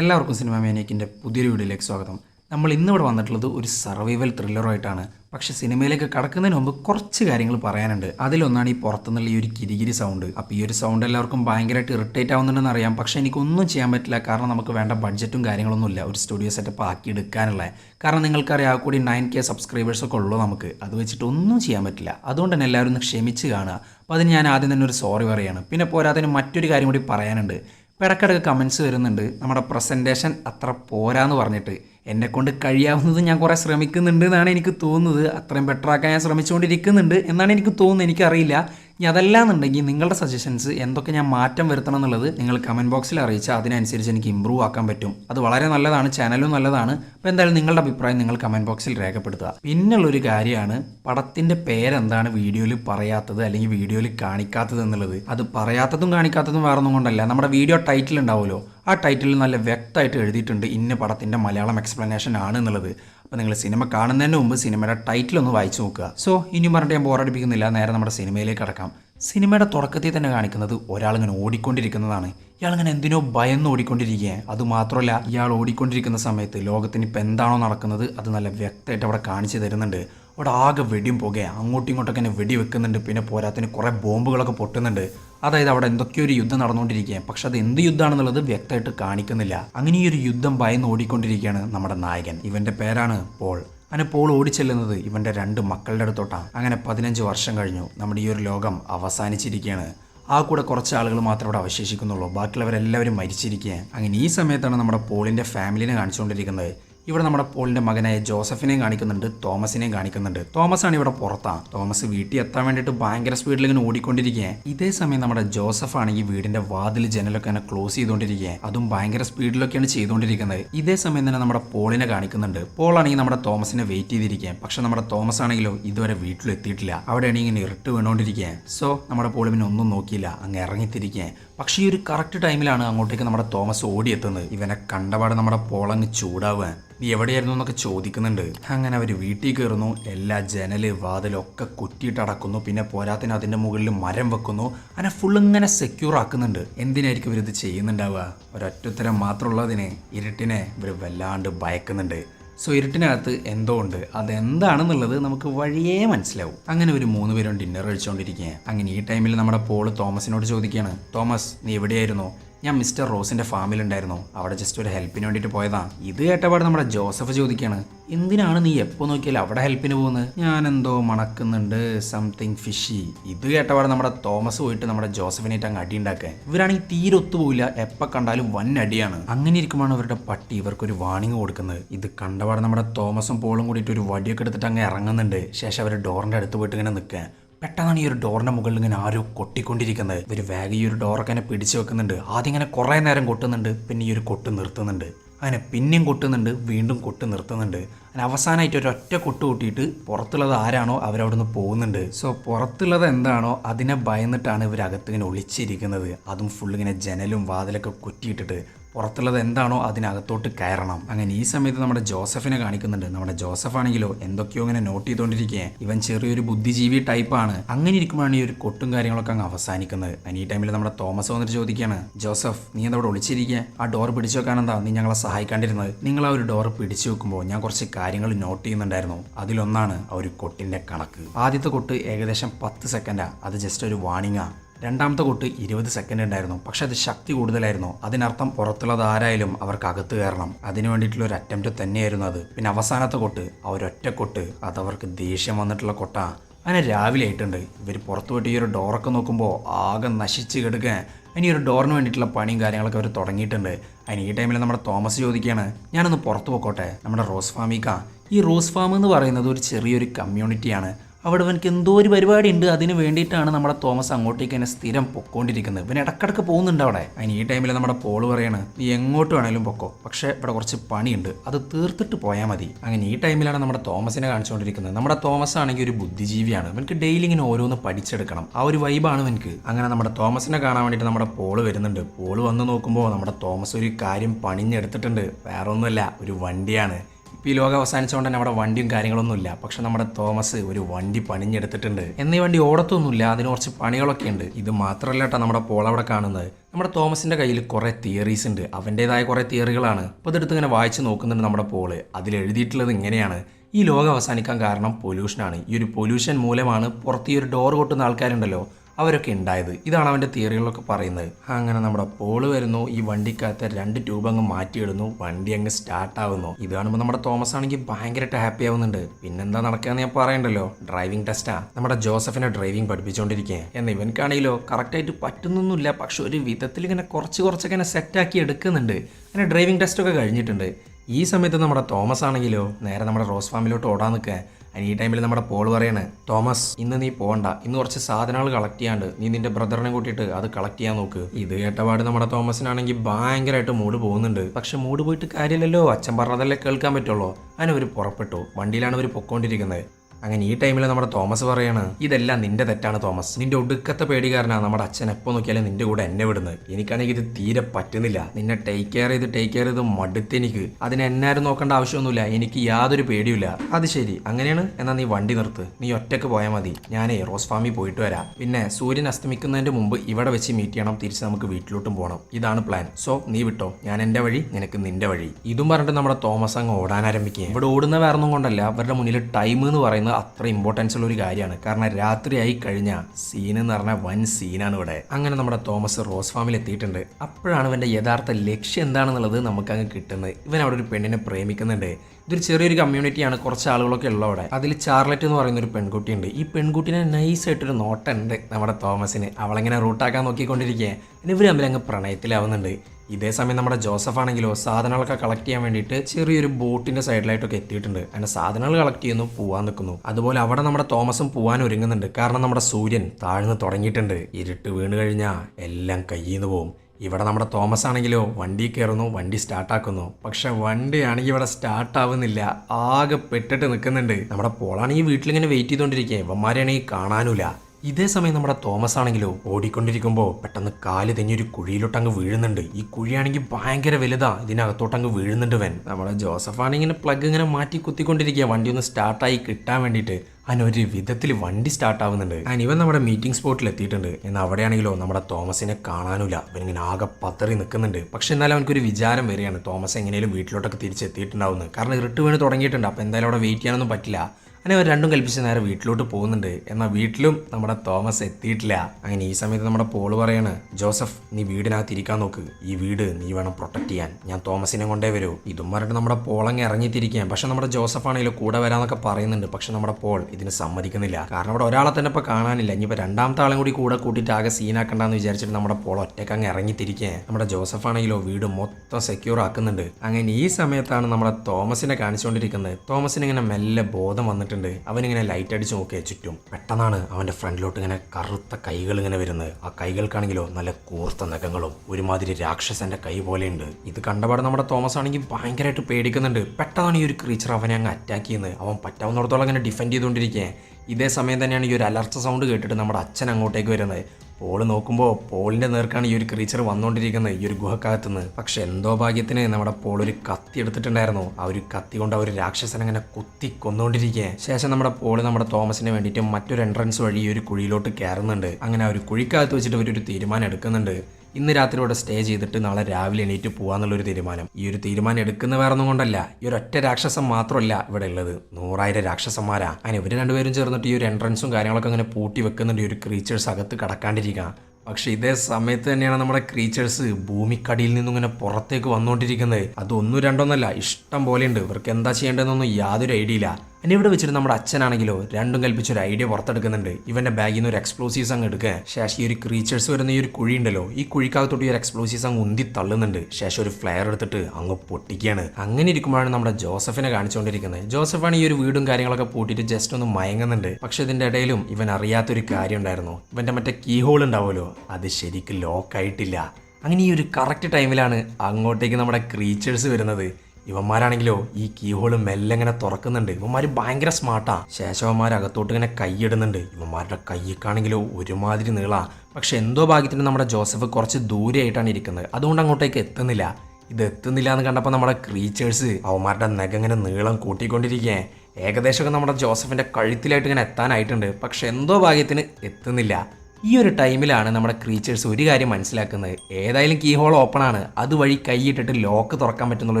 എല്ലാവർക്കും സിനിമ മേനേക്കിന്റെ പുതിയൊരു വീഡിയോയിലേക്ക് സ്വാഗതം. നമ്മൾ ഇന്നിവിടെ വന്നിട്ടുള്ളത് ഒരു സർവൈവൽ ത്രില്ലറുമായിട്ടാണ് പക്ഷേ സിനിമയിലേക്ക് കടക്കുന്നതിന് മുമ്പ് കുറച്ച് കാര്യങ്ങൾ പറയാനുണ്ട്. അതിലൊന്നാണ് ഈ പുറത്തുനിന്നുള്ള ഈ ഒരു കിരികിരി സൗണ്ട് അപ്പോൾ ഈ ഒരു സൗണ്ട് എല്ലാവർക്കും ഭയങ്കരമായിട്ട് ഇറിറ്റേറ്റ് ആവുന്നുണ്ടെന്ന് അറിയാം. പക്ഷേ എനിക്കൊന്നും ചെയ്യാൻ പറ്റില്ല. കാരണം നമുക്ക് വേണ്ട ബഡ്ജറ്റും കാര്യങ്ങളൊന്നുമില്ല ഒരു സ്റ്റുഡിയോ സെറ്റപ്പ് ആക്കി എടുക്കാനുള്ള. കാരണം നിങ്ങൾക്കറിയാം കൂടി നയൻ കെ സബ്സ്ക്രൈബേഴ്സൊക്കെ ഉള്ളൂ നമുക്ക്. അത് വെച്ചിട്ട് ഒന്നും ചെയ്യാൻ പറ്റില്ല. അതുകൊണ്ട് തന്നെ എല്ലാവരും ഒന്ന് ക്ഷമിച്ച് കാണുക. അപ്പോൾ അതിന് ഞാൻ ആദ്യം തന്നെ ഒരു സോറി പറയാണ്. പിന്നെ പോരാതെ മറ്റൊരു കാര്യം കൂടി പറയാനുണ്ട്. ഇപ്പോൾ ഇടയ്ക്കിടയ്ക്ക് കമൻസ് വരുന്നുണ്ട്. നമ്മുടെ പ്രസന്റേഷൻ അത്ര പോരാന്ന് പറഞ്ഞിട്ട്. എന്നെ കൊണ്ട് കഴിയാവുന്നത് ഞാൻ കുറേ ശ്രമിക്കുന്നുണ്ട് എന്നാണ് എനിക്ക് തോന്നുന്നത്. അത്രയും ബെറ്റർ ആക്കാൻ ഞാൻ ശ്രമിച്ചുകൊണ്ടിരിക്കുന്നുണ്ട് എന്നാണ് എനിക്ക് തോന്നുന്നത്. എനിക്കറിയില്ല. ഇനി അതല്ലാന്നുണ്ടെങ്കിൽ നിങ്ങളുടെ സജഷൻസ് എന്തൊക്കെ ഞാൻ മാറ്റം വരുത്തണം എന്നുള്ളത് നിങ്ങൾ കമന്റ് ബോക്സിൽ അറിയിച്ചാൽ അതിനനുസരിച്ച് എനിക്ക് ഇമ്പ്രൂവ് ആക്കാൻ പറ്റും. അത് വളരെ നല്ലതാണ്. ചാനലും നല്ലതാണ്. അപ്പോൾ എന്തായാലും നിങ്ങളുടെ അഭിപ്രായം നിങ്ങൾ കമന്റ് ബോക്സിൽ രേഖപ്പെടുത്തുക. പിന്നുള്ളൊരു കാര്യമാണ് പടത്തിന്റെ പേരെന്താണ് വീഡിയോയിൽ പറയാത്തത് അല്ലെങ്കിൽ വീഡിയോയിൽ കാണിക്കാത്തത് എന്നുള്ളത്. അത് പറയാത്തതും കാണിക്കാത്തതും വേറൊന്നും കൊണ്ടല്ല. നമ്മുടെ വീഡിയോ ടൈറ്റിൽ ഉണ്ടാവുമല്ലോ. ആ ടൈറ്റിൽ നല്ല വ്യക്തമായിട്ട് എഴുതിയിട്ടുണ്ട് ഇന്ന പടത്തിന്റെ മലയാളം എക്സ്പ്ലനേഷൻ ആണ് എന്നുള്ളത്. അപ്പോൾ നിങ്ങൾ സിനിമ കാണുന്നതിന് മുമ്പ് സിനിമയുടെ ടൈറ്റിൽ ഒന്ന് വായിച്ചു നോക്കുക. സോ ഇനി പറഞ്ഞിട്ട് ഞാൻ ബോറടിപ്പിക്കുന്നില്ല നേരെ നമ്മുടെ സിനിമയിലേക്ക് കിടക്കാം. സിനിമയുടെ തുടക്കത്തിൽ തന്നെ കാണിക്കുന്നത് ഒരാളിങ്ങനെ ഓടിക്കൊണ്ടിരിക്കുന്നതാണ്. ഇയാളിങ്ങനെ എന്തിനോ ഭയന്ന് ഓടിക്കൊണ്ടിരിക്കുകയാണ്. അതുമാത്രമല്ല ഇയാൾ ഓടിക്കൊണ്ടിരിക്കുന്ന സമയത്ത് ലോകത്തിന് ഇപ്പം എന്താണോ നടക്കുന്നത് അത് നല്ല വ്യക്തമായിട്ട് അവിടെ കാണിച്ചു തരുന്നുണ്ട്. അവിടെ ആകെ വെടിയും പുകയാണ് അങ്ങോട്ടും ഇങ്ങോട്ടൊക്കെ ഇങ്ങനെ വെടി വെക്കുന്നുണ്ട്. പിന്നെ പോരാത്തിന് കുറേ ബോംബുകളൊക്കെ പൊട്ടുന്നുണ്ട്. അതായത് അവിടെ എന്തൊക്കെയോ ഒരു യുദ്ധം നടന്നുകൊണ്ടിരിക്കുകയാണ് പക്ഷെ അത് എന്ത് യുദ്ധമാണെന്നുള്ളത് വ്യക്തമായിട്ട് കാണിക്കുന്നില്ല. അങ്ങനെ ഈ ഒരു യുദ്ധം ഭയന്ന് ഓടിക്കൊണ്ടിരിക്കുകയാണ് നമ്മുടെ നായകൻ. ഇവന്റെ പേരാണ് പോൾ. അങ്ങനെ പോൾ ഓടിച്ചെല്ലുന്നത് ഇവന്റെ രണ്ട് മക്കളുടെ അടുത്തോട്ടാണ് അങ്ങനെ പതിനഞ്ച് വർഷം കഴിഞ്ഞു. നമ്മുടെ ഈ ഒരു ലോകം അവസാനിച്ചിരിക്കുകയാണ്. ആ കൂടെ കുറച്ച് ആളുകൾ മാത്രമേ അവിടെ അവശേഷിക്കുന്നുള്ളൂ. ബാക്കിയുള്ളവരെല്ലാവരും മരിച്ചിരിക്കുകയാണ് അങ്ങനെ ഈ സമയത്താണ് നമ്മുടെ പോളിന്റെ ഫാമിലിനെ കാണിച്ചുകൊണ്ടിരിക്കുന്നത്. ഇവിടെ നമ്മുടെ പോളിന്റെ മകനായ ജോസഫിനെയും കാണിക്കുന്നുണ്ട് തോമസിനെയും കാണിക്കുന്നുണ്ട്. തോമസ് ആണ് ഇവിടെ പുറത്താണ് തോമസ് വീട്ടിൽ എത്താൻ വേണ്ടിയിട്ട് ഭയങ്കര സ്പീഡിൽ ഇങ്ങനെ ഓടിക്കൊണ്ടിരിക്കുകയാണ് ഇതേ സമയം നമ്മുടെ ജോസഫ് ആണെങ്കിൽ വീടിന്റെ വാതിൽ ജനലൊക്കെ ഇങ്ങനെ ക്ലോസ് ചെയ്തുകൊണ്ടിരിക്കുകയാണ് അതും ഭയങ്കര സ്പീഡിലൊക്കെയാണ് ചെയ്തുകൊണ്ടിരിക്കുന്നത്. ഇതേ സമയം തന്നെ നമ്മുടെ പോളിനെ കാണിക്കുന്നുണ്ട്. പോൾ ആണെങ്കിൽ നമ്മുടെ തോമസിനെ വെയിറ്റ് ചെയ്തിരിക്കുകയാണ് പക്ഷെ നമ്മുടെ തോമസ് ആണെങ്കിലോ ഇതുവരെ വീട്ടിലെത്തിയിട്ടില്ല. അവിടെയാണ് ഇങ്ങനെ ഇരട്ട് വീണുകൊണ്ടിരിക്കുകയാണ് സോ നമ്മുടെ പോളി പിന്നെ ഒന്നും നോക്കിയില്ല. അങ്ങ് ഇറങ്ങിത്തിരിക്കുകയാണ് പക്ഷേ ഈ ഒരു കറക്റ്റ് ടൈമിലാണ് അങ്ങോട്ടേക്ക് നമ്മുടെ തോമസ് ഓടിയെത്തുന്നത്. ഇവനെ കണ്ടപാട് നമ്മുടെ പോളങ്ങ് ചൂടാവുക. നീ എവിടെയായിരുന്നു എന്നൊക്കെ ചോദിക്കുന്നുണ്ട്. അങ്ങനെ അവർ വീട്ടിൽ കയറുന്നു. എല്ലാ ജനൽ വാതിലൊക്കെ കുറ്റിയിട്ടടക്കുന്നു പിന്നെ പോരാത്തിന് അതിന്റെ മുകളിൽ മരം വെക്കുന്നു. അങ്ങനെ ഫുൾ ഇങ്ങനെ സെക്യൂർ ആക്കുന്നുണ്ട്. എന്തിനായിരിക്കും ഇവരിത് ചെയ്യുന്നുണ്ടാവുക? ഒരൊറ്റത്തരം മാത്രമുള്ളതിന് ഇരുട്ടിനെ ഇവർ വല്ലാണ്ട് ഭയക്കുന്നുണ്ട്. സോ ഇരുട്ടിനകത്ത് എന്തോ ഉണ്ട്. അതെന്താണെന്നുള്ളത് നമുക്ക് വഴിയേ മനസ്സിലാവും. അങ്ങനെ ഒരു മൂന്ന് പേരും ഡിന്നർ കഴിച്ചുകൊണ്ടിരിക്കുകയാണ് അങ്ങനെ ഈ ടൈമിൽ നമ്മുടെ പോൾ തോമസിനോട് ചോദിക്കുകയാണ്. തോമസ് നീ എവിടെയായിരുന്നു? ഞാൻ മിസ്റ്റർ റോസിന്റെ ഫാമിലുണ്ടായിരുന്നു അവിടെ ജസ്റ്റ് ഒരു ഹെൽപ്പിന് വേണ്ടിയിട്ട് പോയതാണ് ഇത് കേട്ടപാട് നമ്മുടെ ജോസഫ് ചോദിക്കുകയാണ് എന്തിനാണ് നീ എപ്പോൾ നോക്കിയാലും അവിടെ ഹെൽപ്പിന് പോകുന്നത്? ഞാൻ എന്തോ മണക്കുന്നുണ്ട് സംതിങ് ഫിഷി ഇത് കേട്ടപാട് നമ്മുടെ തോമസ് പോയിട്ട് നമ്മുടെ ജോസഫിനായിട്ട് അങ്ങ് അടി ഉണ്ടാക്കാൻ. ഇവരാണെങ്കിൽ തീരെ ഒത്തുപോയില്ല എപ്പോൾ കണ്ടാലും വൻ അടിയാണ്. അങ്ങനെ ഇരിക്കുമ്പോഴാണ് അവരുടെ പട്ടി ഇവർക്കൊരു വാണിംഗ് കൊടുക്കുന്നത്. ഇത് കണ്ടപാട് നമ്മുടെ തോമസും പോളും കൂടിയിട്ട് ഒരു വടിയൊക്കെ എടുത്തിട്ട് അങ്ങ് ഇറങ്ങുന്നുണ്ട്. ശേഷം അവർ ഡോറിന്റെ അടുത്ത് പോയിട്ട് ഇങ്ങനെ നിൽക്കുക. പെട്ടെന്നാണ് ഈ ഒരു ഡോറിന്റെ മുകളിൽ ഇങ്ങനെ ആരോ കൊട്ടിക്കൊണ്ടിരിക്കുന്നത്. ഇവർ വേഗം ഈ ഒരു ഡോറൊക്കെ ഇങ്ങനെ പിടിച്ചു വെക്കുന്നുണ്ട്. ആദ്യം ഇങ്ങനെ കുറേ നേരം കൊട്ടുന്നുണ്ട്. പിന്നെ ഈ ഒരു കൊട്ട് നിർത്തുന്നുണ്ട്. അങ്ങനെ പിന്നെയും കൊട്ടുന്നുണ്ട്. വീണ്ടും കൊട്ട് നിർത്തുന്നുണ്ട്. അങ്ങനെ അവസാനമായിട്ട് ഒറ്റ കൊട്ട് കൂട്ടിയിട്ട് പുറത്തുള്ളത് ആരാണോ അവരവിടെ നിന്ന് പോകുന്നുണ്ട്. സോ പുറത്തുള്ളത് എന്താണോ അതിനെ ഭയന്നിട്ടാണ് ഇവർ അകത്ത് ഇങ്ങനെ ഒളിച്ചിരിക്കുന്നത്. അതും ഫുള്ളിങ്ങനെ ജനലും വാതിലൊക്കെ കുറ്റിയിട്ടിട്ട്. പുറത്തുള്ളത് എന്താണോ അതിനകത്തോട്ട് കയറണം. അങ്ങനെ ഈ സമയത്ത് നമ്മുടെ ജോസഫിനെ കാണിക്കുന്നുണ്ട്. നമ്മുടെ ജോസഫ് ആണെങ്കിലോ എന്തൊക്കെയോ ഇങ്ങനെ നോട്ട് ചെയ്തുകൊണ്ടിരിക്കുകയാണ്. ഇവൻ ചെറിയൊരു ബുദ്ധിജീവി ടൈപ്പാണ് അങ്ങനെ ഇരിക്കുമ്പോഴാണ് ഈ ഒരു കൊട്ടും കാര്യങ്ങളൊക്കെ അങ്ങ് അവസാനിക്കുന്നത്. അനി ഈ ടൈമിൽ നമ്മുടെ തോമസ് വന്നിട്ട് ചോദിക്കുകയാണ് ജോസഫ് നീ എന്താ ഒളിച്ചിരിക്കുക ആ ഡോർ പിടിച്ചു വെക്കാൻ എന്താ? നീ ഞങ്ങളെ സഹായിക്കാണ്ടിരുന്നത്? നിങ്ങൾ ആ ഒരു ഡോർ പിടിച്ചു വെക്കുമ്പോൾ ഞാൻ കുറച്ച് കാര്യങ്ങൾ നോട്ട് ചെയ്യുന്നുണ്ടായിരുന്നു. അതിലൊന്നാണ് ആ ഒരു കൊട്ടിന്റെ കണക്ക്. ആദ്യത്തെ കൊട്ട് ഏകദേശം പത്ത് സെക്കൻഡാ അത് ജസ്റ്റ് ഒരു വാണിങ്ങാ രണ്ടാമത്തെ കൊട്ട് ഇരുപത് സെക്കൻഡ് ഉണ്ടായിരുന്നു. പക്ഷെ അത് ശക്തി കൂടുതലായിരുന്നു. അതിനർത്ഥം പുറത്തുള്ളത് ആരായാലും അവർക്ക് അകത്ത് കയറണം. അതിനു വേണ്ടിയിട്ടുള്ള ഒരു അറ്റംപ്റ്റ് തന്നെയായിരുന്നു അത്. പിന്നെ അവസാനത്തെ കൊട്ട് ആ ഒരൊറ്റ കൊട്ട് അത് അവർക്ക് ദേഷ്യം വന്നിട്ടുള്ള കൊട്ടാ. അങ്ങനെ രാവിലെ ആയിട്ടുണ്ട്. ഇവർ പുറത്തു പോയിട്ട് ഈ ഒരു ഡോറൊക്കെ നോക്കുമ്പോൾ ആകെ നശിച്ച് കിടക്കുക ഇനി ഒരു ഡോറിന് വേണ്ടിയിട്ടുള്ള പണിയും കാര്യങ്ങളൊക്കെ അവർ തുടങ്ങിയിട്ടുണ്ട്. അതിന് ഈ ടൈമിൽ നമ്മുടെ തോമസ് ചോദിക്കുകയാണ് ഞാനൊന്ന് പുറത്തു പോക്കോട്ടെ? നമ്മുടെ റോസ് ഫാമിക്ക ഈ റോസ് ഫാം എന്ന് പറയുന്നത് ഒരു ചെറിയൊരു കമ്മ്യൂണിറ്റിയാണ് അവിടെ അവനക്ക് എന്തോ ഒരു പരിപാടി ഉണ്ട് അതിന് വേണ്ടിയിട്ടാണ് നമ്മുടെ തോമസ് അങ്ങോട്ടേക്ക് തന്നെ സ്ഥിരം പൊക്കോണ്ടിരിക്കുന്നത് ഇവൻ ഇടക്കിടക്ക് പോകുന്നുണ്ട് അവിടെ. അതിന് ഈ ടൈമിൽ നമ്മുടെ പോൾ പറയാണ് നീ എങ്ങോട്ട് വേണേലും പൊക്കോ പക്ഷേ ഇവിടെ കുറച്ച് പണിയുണ്ട്. അത് തീർത്തിട്ട് പോയാൽ മതി. അങ്ങനെ ഈ ടൈമിലാണ് നമ്മുടെ തോമസിനെ കാണിച്ചുകൊണ്ടിരിക്കുന്നത്. നമ്മുടെ തോമസ് ആണെങ്കിൽ ഒരു ബുദ്ധിജീവിയാണ്. ഇവനക്ക് ഡെയിലി ഇങ്ങനെ ഓരോന്ന് പഠിച്ചെടുക്കണം. ആ ഒരു വൈബാണ് ഇവനക്ക് അങ്ങനെ നമ്മുടെ തോമസിനെ കാണാൻ വേണ്ടിയിട്ട് നമ്മുടെ പോൾ വരുന്നുണ്ട്. പോൾ വന്ന് നോക്കുമ്പോൾ നമ്മുടെ തോമസ് ഒരു കാര്യം പണിഞ്ഞെടുത്തിട്ടുണ്ട്. വേറൊന്നുമല്ല ഒരു വണ്ടിയാണ്. ഇപ്പം ഈ ലോകം അവസാനിച്ചുകൊണ്ട് തന്നെ അവിടെ വണ്ടിയും കാര്യങ്ങളൊന്നുമില്ല. പക്ഷെ നമ്മുടെ തോമസ് ഒരു വണ്ടി പണിഞ്ഞെടുത്തിട്ടുണ്ട്. എന്നീ വണ്ടി ഓടത്തൊന്നുമില്ല. അതിന് കുറച്ച് പണികളൊക്കെ ഉണ്ട്. ഇത് മാത്രമല്ല കേട്ടോ നമ്മുടെ പോൾ അവിടെ കാണുന്നത്. നമ്മുടെ തോമസിന്റെ കയ്യിൽ കുറേ തിയറീസ് ഉണ്ട്. അവന്റേതായ കുറേ തിയറികളാണ്. അപ്പോൾ ഇതെടുത്ത് ഇങ്ങനെ വായിച്ച് നോക്കുന്നുണ്ട് നമ്മുടെ പോൾ അതിൽ എഴുതിയിട്ടുള്ളത് ഇങ്ങനെയാണ്. ഈ ലോകം അവസാനിക്കാൻ കാരണം പൊല്യൂഷനാണ്. ഈ ഒരു പൊല്യൂഷൻ മൂലമാണ് പുറത്ത് ഈ ഒരു ഡോർ കൊട്ടുന്ന ആൾക്കാരുണ്ടല്ലോ. അവരൊക്കെ ഉണ്ടായത്. ഇതാണ് അവന്റെ തിയറികളൊക്കെ പറയുന്നത്. അങ്ങനെ നമ്മുടെ പോൾ വരുന്നു ഈ വണ്ടിക്കകത്ത് രണ്ട് ട്യൂബ് അങ്ങ് മാറ്റിയിടുന്നു വണ്ടി അങ്ങ് സ്റ്റാർട്ട് ആവുന്നു. ഇത് കാണുമ്പോൾ നമ്മുടെ തോമസ് ആണെങ്കിൽ ഭയങ്കരമായിട്ട് ഹാപ്പി ആവുന്നുണ്ട്. പിന്നെന്താ നടക്കുകയെന്ന് ഞാൻ പറയണ്ടല്ലോ? ഡ്രൈവിംഗ് ടെസ്റ്റാ നമ്മുടെ ജോസഫിനെ ഡ്രൈവിംഗ് പഠിപ്പിച്ചുകൊണ്ടിരിക്കുക എന്ന് ഇവൻക്കാണെങ്കിലോ കറക്റ്റായിട്ട് പറ്റുന്നൊന്നുമില്ല. പക്ഷെ ഒരു വിധത്തിൽ ഇങ്ങനെ കുറച്ച് കുറച്ചൊക്കെ ഇങ്ങനെ സെറ്റാക്കി എടുക്കുന്നുണ്ട്. അങ്ങനെ ഡ്രൈവിംഗ് ടെസ്റ്റൊക്കെ കഴിഞ്ഞിട്ടുണ്ട്. ഈ സമയത്ത് നമ്മുടെ തോമസ് ആണെങ്കിലോ നേരെ നമ്മുടെ റോസ് ഫാമിലോട്ട് ഓടാൻ നിൽക്കുക. അതിന് ഈ ടൈമിൽ നമ്മുടെ പോൾ പറയാണ് തോമസ് ഇന്ന് നീ പോകണ്ട ഇന്ന് കുറച്ച് സാധനങ്ങൾ കളക്ട് ചെയ്യാണ്ട് നീ നിന്റെ ബ്രദറിനെ കൂട്ടിയിട്ട് അത് കളക്ട് ചെയ്യാൻ നോക്ക്. ഇത് കേട്ടപാട് നമ്മുടെ തോമസിനാണെങ്കിൽ ഭയങ്കരമായിട്ട് മൂഡ് പോകുന്നുണ്ട്. പക്ഷെ മൂഡ് പോയിട്ട് കാര്യമില്ലല്ലോ. അച്ഛൻ പറഞ്ഞതല്ലേ കേൾക്കാൻ പറ്റുള്ളൂ. അതിനവർ പുറപ്പെട്ടു. വണ്ടിയിലാണ് അവർ പൊക്കോണ്ടിരിക്കുന്നത്. അങ്ങനെ ഈ ടൈമിൽ നമ്മുടെ തോമസ് പറയാണ് ഇതെല്ലാം നിന്റെ തെറ്റാണ് തോമസ്. നിന്റെ ഒടുക്കത്തെ പേടി കാരണമാണ് നമ്മുടെ അച്ഛൻ എപ്പോൾ നോക്കിയാലും നിന്റെ കൂടെ എന്നെ വിടുന്നത്. എനിക്കാണെങ്കിൽ ഇത് തീരെ പറ്റുന്നില്ല. നിന്നെ ടേക്ക് കെയർ ചെയ്ത് ടേക്ക് കെയർ ചെയ്ത് മടുത്തെനിക്ക് അതിന് എന്നാരും നോക്കേണ്ട ആവശ്യമൊന്നുമില്ല. എനിക്ക് യാതൊരു പേടിയില്ല അത് ശരി. അങ്ങനെയാണ്? എന്നാൽ നീ വണ്ടി നിർത്ത്. നീ ഒറ്റയ്ക്ക് പോയാൽ മതി. ഞാനേ റോസ് ഫാമിൽ പോയിട്ട് വരാം. പിന്നെ സൂര്യൻ അസ്തമിക്കുന്നതിന്റെ മുമ്പ് ഇവിടെ വെച്ച് മീറ്റ് ചെയ്യണം. തിരിച്ച് നമുക്ക് വീട്ടിലോട്ടും പോകണം ഇതാണ് പ്ലാൻ സോ നീ വിട്ടോ? ഞാൻ എന്റെ വഴി നിനക്ക് നിന്റെ വഴി. ഇതും പറഞ്ഞിട്ട് നമ്മുടെ തോമസ് അങ്ങ് ഓടാൻ ആരംഭിക്കുക ഇവിടെ ഓടുന്ന വേറെ ഒന്നും കൊണ്ടല്ല. അവരുടെ മുന്നിൽ ടൈം എന്ന് അത്ര ഇമ്പോർട്ടൻസ് ഉള്ള ഒരു കാര്യമാണ്. കാരണം രാത്രിയായി കഴിഞ്ഞ സീൻ എന്ന് പറഞ്ഞാൽ വൻ സീനാണ് ഇവിടെ. അങ്ങനെ നമ്മുടെ തോമസ് റോസ് ഫാമിൽ എത്തിയിട്ടുണ്ട്. അപ്പോഴാണ് ഇവന്റെ യഥാർത്ഥ ലക്ഷ്യം എന്താണെന്നുള്ളത് നമുക്ക് അങ്ങ് കിട്ടുന്നത്. ഇവൻ അവിടെ ഒരു പെണ്ണിനെ പ്രേമിക്കുന്നുണ്ട്. ഇതൊരു ചെറിയൊരു കമ്മ്യൂണിറ്റിയാണ്. കുറച്ച് ആളുകളൊക്കെ ഉള്ള അവിടെ. അതിൽ ചാർലറ്റ് എന്ന് പറയുന്ന ഒരു പെൺകുട്ടി ഉണ്ട് ഈ പെൺകുട്ടിനെ നൈസായിട്ടൊരു നോട്ടുണ്ട് നമ്മുടെ തോമസിന്. അവളെങ്ങനെ റൂട്ടാക്കാൻ നോക്കിക്കൊണ്ടിരിക്കുക പിന്നെ ഇവർ തമ്മിൽ അങ്ങ് പ്രണയത്തിലാവുന്നുണ്ട്. ഇതേ സമയം നമ്മുടെ ജോസഫ് ആണെങ്കിലോ സാധനങ്ങളൊക്കെ കളക്ട് ചെയ്യാൻ വേണ്ടിയിട്ട് ചെറിയൊരു ബോട്ടിന്റെ സൈഡിലായിട്ടൊക്കെ എത്തിയിട്ടുണ്ട്. അങ്ങനെ സാധനങ്ങൾ കളക്ട് ചെയ്യുന്നു പോവാൻ നിൽക്കുന്നു. അതുപോലെ അവിടെ നമ്മുടെ തോമസും പോവാൻ ഒരുങ്ങുന്നുണ്ട്. കാരണം നമ്മുടെ സൂര്യൻ താഴ്ന്നു തുടങ്ങിയിട്ടുണ്ട്. ഇരുട്ട് വീണ് കഴിഞ്ഞാൽ എല്ലാം കയ്യിൽ നിന്ന് പോവും ഇവിടെ നമ്മുടെ തോമസ് ആണെങ്കിലോ വണ്ടി കയറുന്നു വണ്ടി സ്റ്റാർട്ടാക്കുന്നു പക്ഷെ വണ്ടി ആണെങ്കിൽ ഇവിടെ സ്റ്റാർട്ടാവുന്നില്ല ആകെ പെട്ടിട്ട് നിൽക്കുന്നുണ്ട്. നമ്മുടെ പോളാണെങ്കിൽ വീട്ടിലിങ്ങനെ വെയിറ്റ് ചെയ്തുകൊണ്ടിരിക്കുക. ഇവന്മാരെയാണെങ്കിൽ കാണാനില്ല ഇതേ സമയം നമ്മുടെ തോമസ് ആണെങ്കിലോ ഓടിക്കൊണ്ടിരിക്കുമ്പോൾ പെട്ടെന്ന് കാൽ തെഞ്ഞൊരു കുഴിയിലോട്ട് അങ്ങ് വീഴുന്നുണ്ട്. ഈ കുഴിയാണെങ്കിൽ ഭയങ്കര വലുതാ. ഇതിനകത്തോട്ട് അങ്ങ് വീഴുന്നുണ്ട് വൻ നമ്മുടെ ജോസഫ് ആണെങ്കിൽ പ്ലഗ് ഇങ്ങനെ മാറ്റി കുത്തിക്കൊണ്ടിരിക്കുക. വണ്ടി ഒന്ന് സ്റ്റാർട്ടായി കിട്ടാൻ വേണ്ടിയിട്ട്. അതിനൊരു വിധത്തിൽ വണ്ടി സ്റ്റാർട്ട് ആവുന്നുണ്ട്. അതിന് ഇവൻ നമ്മുടെ മീറ്റിംഗ് സ്പോട്ടിൽ എത്തിയിട്ടുണ്ട്. എന്നാൽ അവിടെയാണെങ്കിലോ നമ്മുടെ തോമസിനെ കാണാനില്ല. ഇവനിങ്ങനെ ആകെ പത്തറി നിൽക്കുന്നുണ്ട്. പക്ഷെ എന്നാലും അവനക്കൊരു വിചാരം വരികയാണ്. തോമസ് എങ്ങനെയും വീട്ടിലോട്ടൊക്കെ തിരിച്ചെത്തിയിട്ടുണ്ടാവുന്നത് കാരണം റിട്ട് വീണ് തുടങ്ങിയിട്ടുണ്ട്. അപ്പോൾ എന്തായാലും അവിടെ വെയിറ്റ് ചെയ്യാനൊന്നും പറ്റില്ല. അങ്ങനെ അവർ രണ്ടും കൽപ്പിച്ച് നേരെ വീട്ടിലോട്ട് പോകുന്നുണ്ട്. എന്നാൽ വീട്ടിലും നമ്മുടെ തോമസ് എത്തിയിട്ടില്ല. അങ്ങനെ ഈ സമയത്ത് നമ്മുടെ പോൾ പറയാണ് ജോസഫ് നീ വീടിനകത്ത് ഇരിക്കാൻ നോക്ക്. ഈ വീട് നീ വേണം പ്രൊട്ടക്ട് ചെയ്യാൻ. ഞാൻ തോമസിനെ കൊണ്ടേ വരൂ. ഇതും പറഞ്ഞിട്ട് നമ്മുടെ പോളങ്ങ് ഇറങ്ങിത്തിരിക്കാൻ പക്ഷെ നമ്മുടെ ജോസഫ് ആണെങ്കിലും കൂടെ വരാന്നൊക്കെ പറയുന്നുണ്ട്. പക്ഷെ നമ്മുടെ പോൾ ഇതിന് സമ്മതിക്കുന്നില്ല. കാരണം അവിടെ ഒരാളെ തന്നെ ഇപ്പോൾ കാണാനില്ല. ഇനിയിപ്പോൾ രണ്ടാമത്തെ ആളും കൂടി കൂടെ കൂട്ടിയിട്ട് ആകെ സീനാക്കണ്ടെന്ന് വിചാരിച്ചിട്ട് നമ്മുടെ പോൾ ഒറ്റയ്ക്ക് അങ്ങ് ഇറങ്ങിത്തിരിക്കേ നമ്മുടെ ജോസഫ് ആണെങ്കിലോ വീട് മൊത്തം സെക്യൂർ ആക്കുന്നുണ്ട്. അങ്ങനെ ഈ സമയത്താണ് നമ്മുടെ തോമസിനെ കാണിച്ചുകൊണ്ടിരിക്കുന്നത്. തോമസിന് ഇങ്ങനെ മെല്ലെ ബോധം വന്നിട്ടുണ്ട്. അവനിങ്ങനെ ലൈറ്റ് അടിച്ച് നോക്കിയ ചുറ്റും പെട്ടെന്നാണ് അവന്റെ ഫ്രണ്ടിലോട്ട് ഇങ്ങനെ കറുത്ത കൈകൾ ഇങ്ങനെ വരുന്നത്. ആ കൈകൾക്കാണെങ്കിലോ നല്ല കൂർത്ത നഖങ്ങളും ഒരുമാതിരി രാക്ഷസന്റെ കൈ പോലെയുണ്ട്. ഇത് കണ്ടപാട് നമ്മുടെ തോമസ് ആണെങ്കിൽ ഭയങ്കരമായിട്ട് പേടിക്കുന്നുണ്ട്. പെട്ടെന്നാണ് ഈ ഒരു ക്രീച്ചർ അവനെ അങ്ങ് അറ്റാക്ക് ചെയ്യുന്നത്. അവൻ പറ്റാവുന്നിടത്തോളം ഇങ്ങനെ ഡിഫെൻഡ് ചെയ്തുകൊണ്ടിരിക്കുക ഇതേ സമയം തന്നെയാണ് ഈ ഒരു അലർച്ച സൗണ്ട് കേട്ടിട്ട് നമ്മുടെ അച്ഛൻ അങ്ങോട്ടേക്ക് വരുന്നത്. പോൾ നോക്കുമ്പോൾ പോളിന്റെ നേർക്കാണ് ഈ ഒരു ക്രീച്ചർ വന്നുകൊണ്ടിരിക്കുന്നത് ഈ ഒരു ഗുഹക്കകത്ത് നിന്ന് പക്ഷേ എന്തോ ഭാഗ്യത്തിന് നമ്മുടെ പോൾ ഒരു കത്തി എടുത്തിട്ടുണ്ടായിരുന്നു. ആ ഒരു കത്തി കൊണ്ട് ആ ഒരു രാക്ഷസൻ അങ്ങനെ കുത്തി കൊന്നുകൊണ്ടിരിക്കുക ശേഷം നമ്മുടെ പോൾ നമ്മുടെ തോമസിന് വേണ്ടിയിട്ട് മറ്റൊരു എൻട്രൻസ് വഴി ഈ ഒരു കുഴിയിലോട്ട് കയറുന്നുണ്ട്. അങ്ങനെ ആ ഒരു കുഴിക്കകത്ത് വെച്ചിട്ട് ഒരു തീരുമാനം എടുക്കുന്നുണ്ട്. ഇന്ന് രാത്രി ഇവിടെ സ്റ്റേ ചെയ്തിട്ട് നാളെ രാവിലെ എണീറ്റ് പോകാന്നുള്ളൊരു തീരുമാനം. ഈ ഒരു തീരുമാനം എടുക്കുന്ന വേറെ ഒന്നും കൊണ്ടല്ല. ഈ ഒരു ഒറ്റ രാക്ഷസം മാത്രമല്ല ഇവിടെ ഉള്ളത് നൂറായിരം രാക്ഷസന്മാരാ. അങ്ങനെ ഇവർ രണ്ടുപേരും ചേർന്നിട്ട് ഈ ഒരു എൻട്രൻസും കാര്യങ്ങളൊക്കെ അങ്ങനെ പൂട്ടി വെക്കുന്നുണ്ട്. ഈ ഒരു ക്രീച്ചേഴ്സ് അകത്ത് കടക്കാണ്ടിരിക്കുക പക്ഷെ ഇതേ സമയത്ത് തന്നെയാണ് നമ്മുടെ ക്രീച്ചേഴ്സ് ഭൂമിക്കടിയിൽ നിന്നും ഇങ്ങനെ പുറത്തേക്ക് വന്നുകൊണ്ടിരിക്കുന്നത് അതൊന്നും രണ്ടൊന്നല്ല ഇഷ്ടം പോലെയുണ്ട് ഇവർക്ക് എന്താ ചെയ്യേണ്ടതെന്നൊന്നും യാതൊരു ഐഡിയ ഇല്ല എന്നെ ഇവിടെ വെച്ചിട്ട് നമ്മുടെ അച്ഛനാണെങ്കിലോ രണ്ടും കൽപ്പിച്ച് ഒരു ഐഡിയ പുറത്തെടുക്കുന്നുണ്ട്. ഇവന്റെ ബാഗിൽ നിന്ന് ഒരു എക്സ്പ്ലോസീവ്സ് അങ്ങ് എടുക്കുക ശേഷം ഈ ഒരു ക്രീച്ചേഴ്സ് വരുന്ന ഈ ഒരു കുഴി ഉണ്ടല്ലോ ഈ കുഴിക്കകത്തോട്ട് ഈ ഒരു എക്സ്പ്ലോസീവ്സ് അങ്ങ് ഉന്തി തള്ളുന്നുണ്ട്. ശേഷം ഒരു ഫ്ലെയർ എടുത്തിട്ട് അങ്ങ് പൊട്ടിക്കുകയാണ്. അങ്ങനെ ഇരിക്കുമ്പോഴാണ് നമ്മുടെ ജോസഫിനെ കാണിച്ചുകൊണ്ടിരിക്കുന്നത്. ജോസഫാണ് ഈ ഒരു വീടും കാര്യങ്ങളൊക്കെ പൂട്ടിയിട്ട് ജസ്റ്റ് ഒന്ന് മയങ്ങുന്നുണ്ട്. പക്ഷെ ഇതിന്റെ ഇടയിലും ഇവൻ അറിയാത്തൊരു കാര്യം ഉണ്ടായിരുന്നു. ഇവന്റെ മറ്റേ കീ ഹോൾ ഉണ്ടാവുമല്ലോ അത് ശരിക്കും ലോക്ക് ആയിട്ടില്ല. അങ്ങനെ ഈ ഒരു കറക്റ്റ് ടൈമിലാണ് അങ്ങോട്ടേക്ക് നമ്മുടെ ക്രീച്ചേഴ്സ് വരുന്നത്. ഇവന്മാരാണെങ്കിലോ ഈ കീ ഹോൾ മെല്ലെ ഇങ്ങനെ തുറക്കുന്നുണ്ട്. ഇവന്മാർ ഭയങ്കര സ്മാർട്ടാ ശേഷവന്മാർ അകത്തോട്ട് ഇങ്ങനെ കൈയിടുന്നുണ്ട്. ഇവന്മാരുടെ കൈയ്ക്കാണെങ്കിലോ ഒരുമാതിരി നീള. പക്ഷെ എന്തോ ഭാഗ്യത്തിന് നമ്മുടെ ജോസഫ് കുറച്ച് ദൂരെയായിട്ടാണ് ഇരിക്കുന്നത്. അതുകൊണ്ട് അങ്ങോട്ടേക്ക് എത്തുന്നില്ല. ഇത് എത്തുന്നില്ല എന്ന് കണ്ടപ്പോൾ നമ്മുടെ ക്രീച്ചേഴ്സ് അവന്മാരുടെ നഖം ഇങ്ങനെ നീളം കൂട്ടിക്കൊണ്ടിരിക്കേ. ഏകദേശമൊക്കെ നമ്മുടെ ജോസഫിന്റെ കഴുത്തിലായിട്ട് ഇങ്ങനെ എത്താനായിട്ടുണ്ട്. പക്ഷെ എന്തോ ഭാഗ്യത്തിന് എത്തുന്നില്ല. ഈ ഒരു ടൈമിലാണ് നമ്മുടെ ക്രീച്ചേഴ്സ് ഒരു കാര്യം മനസ്സിലാക്കുന്നത്. ഏതായാലും കീ ഹോൾ ഓപ്പൺ ആണ്. അതുവഴി കൈയിട്ടിട്ട് ലോക്ക് തുറക്കാൻ പറ്റുന്നുള്ള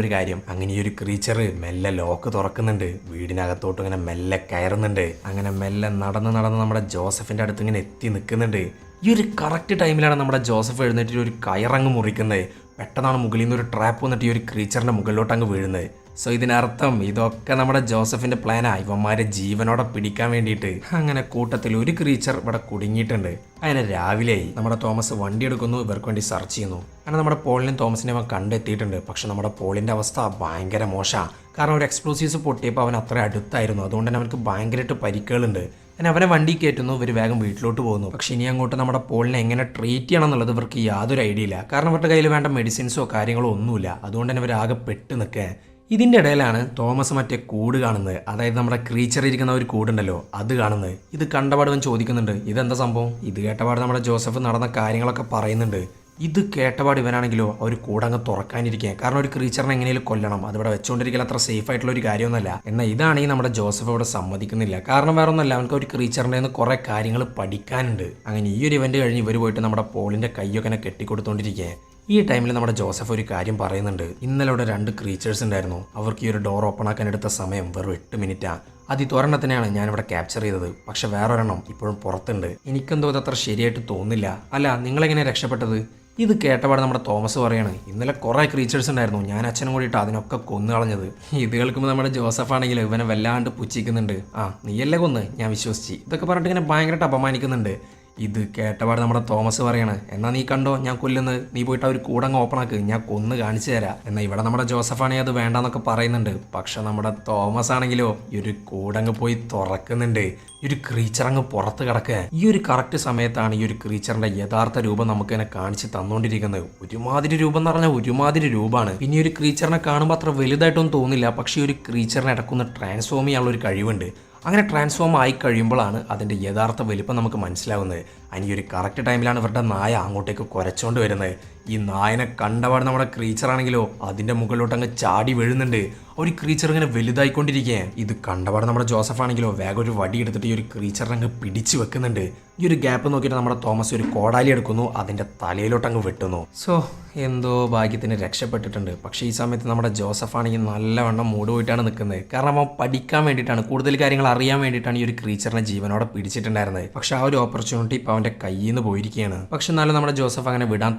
ഒരു കാര്യം. അങ്ങനെ ഈ ഒരു ക്രീച്ചർ മെല്ലെ ലോക്ക് തുറക്കുന്നുണ്ട്. വീടിനകത്തോട്ട് ഇങ്ങനെ മെല്ലെ കയറുന്നുണ്ട്. അങ്ങനെ മെല്ലെ നടന്ന് നടന്ന് നമ്മുടെ ജോസഫിന്റെ അടുത്ത് ഇങ്ങനെ എത്തി നിൽക്കുന്നുണ്ട്. ഈ ഒരു കറക്റ്റ് ടൈമിലാണ് നമ്മുടെ ജോസഫ് എഴുന്നേറ്റ് ഒരു കയറങ്ങ് മുറിക്കുന്നത്. പെട്ടെന്നാണ് മുകളിൽ നിന്ന് ഒരു ട്രാപ്പ് വന്നിട്ട് ഈ ഒരു ക്രീച്ചറിന്റെ മുകളിലോട്ട് അങ്ങ് വീഴുന്നത്. സോ ഇതിനർത്ഥം ഇതൊക്കെ നമ്മുടെ ജോസഫിന്റെ പ്ലാനാ ഇവന്മാരെ ജീവനോടെ പിടിക്കാൻ വേണ്ടിയിട്ട്. അങ്ങനെ കൂട്ടത്തിൽ ഒരു ക്രീച്ചർ ഇവിടെ കുടുങ്ങിയിട്ടുണ്ട്. അങ്ങനെ രാവിലെയായി നമ്മുടെ തോമസ് വണ്ടി എടുക്കുന്നു ഇവർക്ക് വേണ്ടി സെർച്ച് ചെയ്യുന്നു. അങ്ങനെ നമ്മുടെ പോളിനും തോമസിനെ അവൻ കണ്ടെത്തിയിട്ടുണ്ട്. പക്ഷെ നമ്മുടെ പോളിന്റെ അവസ്ഥ ഭയങ്കര മോശമാണ് കാരണം ഒരു എക്സ്പ്ലോസീവ്സ് പൊട്ടിയപ്പോൾ അവൻ അത്ര അടുത്തായിരുന്നു. അതുകൊണ്ട് തന്നെ അവനക്ക് ഭയങ്കരമായിട്ട് പരിക്കുകളുണ്ട്. അങ്ങനെ അവനെ വണ്ടി കയറ്റുന്നു ഇവർ വേഗം വീട്ടിലോട്ട് പോകുന്നു. പക്ഷെ ഇനി അങ്ങോട്ട് നമ്മുടെ പോളിനെ എങ്ങനെ ട്രീറ്റ് ചെയ്യണം എന്നുള്ളത് ഇവർക്ക് യാതൊരു ഐഡിയ ഇല്ല. കാരണം ഇവരുടെ കയ്യിൽ വേണ്ട മെഡിസിൻസോ കാര്യങ്ങളോ ഒന്നുമില്ല. അതുകൊണ്ട് തന്നെ ഇവർ ആകെ പെട്ട് നിൽക്കുക ഇതിന്റെ ഇടയിലാണ് തോമസ് മറ്റേ കൂട് കാണുന്നത്. അതായത് നമ്മുടെ ക്രീച്ചർ ഇരിക്കുന്ന ഒരു കൂടുണ്ടല്ലോ അത് കാണുന്നത്. ഇത് കണ്ടപാട് അവൻ ചോദിക്കുന്നുണ്ട് ഇതെന്താ സംഭവം? ഇത് കേട്ടപാട് നമ്മുടെ ജോസഫ് നടന്ന കാര്യങ്ങളൊക്കെ പറയുന്നുണ്ട്. ഇത് കേട്ടപാട് ഇവനാണെങ്കിലോ ഒരു കൂടങ്ങ് തുറക്കാനിരിക്കുക കാരണം ഒരു ക്രീച്ചറിനെ എങ്ങനെയും കൊല്ലണം. അതിവിടെ വെച്ചുകൊണ്ടിരിക്കൽ അത്ര സേഫ് ആയിട്ടുള്ള ഒരു കാര്യമൊന്നുമല്ല. എന്നാൽ ഇതാണെങ്കിൽ നമ്മുടെ ജോസഫ് ഇവിടെ സമ്മതിക്കുന്നില്ല. കാരണം വേറെ ഒന്നല്ല അവൻക്ക് ഒരു ക്രീച്ചറിന്റെ നിന്ന് കുറേ കാര്യങ്ങൾ പഠിക്കാനുണ്ട്. അങ്ങനെ ഈ ഒരു ഇവന്റ് കഴിഞ്ഞ് ഇവർ പോയിട്ട് നമ്മുടെ പോളിന്റെ കൈയൊക്കെ കെട്ടിക്കൊടുത്തോണ്ടിരിക്കുക ഈ ടൈമിൽ നമ്മുടെ ജോസഫ് ഒരു കാര്യം പറയുന്നുണ്ട്. ഇന്നലെ ഇവിടെ രണ്ട് ക്രീച്ചേഴ്സ് ഉണ്ടായിരുന്നു. അവർക്ക് ഈ ഒരു ഡോർ ഓപ്പൺ ആക്കാൻ എടുത്ത സമയം വെറും എട്ട് മിനിറ്റാ അത് ഈ തൊരെണ്ണത്തിനെയാണ് ഞാനിവിടെ ക്യാപ്ചർ ചെയ്തത്. പക്ഷെ വേറൊരെണ്ണം ഇപ്പോഴും പുറത്തുണ്ട്. എനിക്കെന്തോ ഇത് അത്ര ശരിയായിട്ട് തോന്നില്ല അല്ല നിങ്ങളെങ്ങനെ രക്ഷപ്പെട്ടത്? ഇത് കേട്ടപാട് നമ്മുടെ തോമസ് പറയാണ് ഇന്നലെ കുറേ ക്രീച്ചേഴ്സ് ഉണ്ടായിരുന്നു. ഞാൻ അച്ഛനും കൂടിയിട്ട് അതിനൊക്കെ കൊന്നു കളഞ്ഞത് ഇത് കേൾക്കുമ്പോൾ നമ്മുടെ ജോസഫ് ആണെങ്കിൽ ഇവനെ വല്ലാണ്ട് പുച്ഛിക്കുന്നുണ്ട്. ആ നീയല്ലേ കൊന്ന്? ഞാൻ വിശ്വസിച്ച്. ഇതൊക്കെ പറഞ്ഞിട്ട് ഇങ്ങനെ ഭയങ്കരമായിട്ട് അപമാനിക്കുന്നുണ്ട്. ഇത് കേട്ടപാട് നമ്മുടെ തോമസ് പറയാണ് എന്നാ നീ കണ്ടോ ഞാൻ കൊല്ലുന്നത്. നീ പോയിട്ട് ആ ഒരു കൂടങ്ങ് ഓപ്പൺ ആക്ക്. ഞാൻ കൊന്ന് കാണിച്ചു തരാം. എന്നാൽ ഇവിടെ നമ്മുടെ ജോസഫ് ആണെങ്കിൽ അത് വേണ്ടെന്നൊക്കെ പറയുന്നുണ്ട്. പക്ഷെ നമ്മുടെ തോമസ് ആണെങ്കിലോ ഈ ഒരു കൂടങ്ങ് പോയി തുറക്കുന്നുണ്ട്. ഈ ഒരു ക്രീച്ചർ അങ്ങ് പുറത്ത് കിടക്കുക ഈ ഒരു കറക്റ്റ് സമയത്താണ് ഈ ഒരു ക്രീച്ചറിന്റെ യഥാർത്ഥ രൂപം നമുക്ക് തന്നെ കാണിച്ച് തന്നുകൊണ്ടിരിക്കുന്നത് ഒരുമാതിരി രൂപം എന്ന് പറഞ്ഞാൽ ഒരുമാതിരി രൂപമാണ്. പിന്നെ ഒരു ക്രീച്ചറിനെ കാണുമ്പോൾ അത്ര വലുതായിട്ടൊന്നും തോന്നില്ല. പക്ഷേ ഒരു ക്രീച്ചറിനെ ഇടക്കൊന്ന് ട്രാൻസ്ഫോം ചെയ്യാനുള്ള ഒരു കഴിവുണ്ട്. അങ്ങനെ ട്രാൻസ്ഫോം ആയി കഴിയുമ്പോഴാണ് അതിന്റെ യഥാർത്ഥ വലിപ്പം നമുക്ക് മനസ്സിലാവുന്നത്. അതിന് ഒരു കറക്റ്റ് ടൈമിലാണ് ഇവരുടെ നായ അങ്ങോട്ടേക്ക് കുരച്ചോണ്ട് വരുന്നത്. ഈ നായനെ കണ്ടപാട് നമ്മുടെ ക്രീച്ചർ ആണെങ്കിലോ അതിന്റെ മുകളിലോട്ട് അങ്ങ് ചാടി വീഴുന്നുണ്ട്. ഒരു ക്രീച്ചർ ഇങ്ങനെ വലുതായിക്കൊണ്ടിരിക്കുകയാണ് ഇത് കണ്ടപാട് നമ്മുടെ ജോസഫ് ആണെങ്കിലോ വേഗം ഒരു വടി എടുത്തിട്ട് ഈ ഒരു ക്രീച്ചറിനെ അങ്ങ് പിടിച്ചു വെക്കുന്നുണ്ട്. ഈ ഒരു ഗ്യാപ്പ് നോക്കിയിട്ട് നമ്മുടെ തോമസ് ഒരു കോടാലി എടുക്കുന്നു അതിന്റെ തലയിലോട്ട് അങ്ങ് വെട്ടുന്നു. സോ എന്തോ ഭാഗ്യത്തിന് രക്ഷപ്പെട്ടിട്ടുണ്ട്. പക്ഷേ ഈ സമയത്ത് നമ്മുടെ ജോസഫ് ആണെങ്കിൽ നല്ലവണ്ണം മൂട് പോയിട്ടാണ് നിൽക്കുന്നത്. കാരണം അവൻ പഠിക്കാൻ വേണ്ടിയിട്ടാണ് കൂടുതൽ കാര്യങ്ങൾ അറിയാൻ വേണ്ടിയിട്ടാണ് ഈ ഒരു ക്രീച്ചറിനെ ജീവനോടെ പിടിച്ചിട്ടുണ്ടായിരുന്നത്. പക്ഷെ ആ ഒരു ഓപ്പർച്യൂണിറ്റി ഇപ്പോൾ അവന്റെ കയ്യിൽ നിന്ന് പോയിരിക്കുകയാണ്. പക്ഷെ എന്നാലും നമ്മുടെ ജോസഫ് അങ്ങനെ വിടാൻ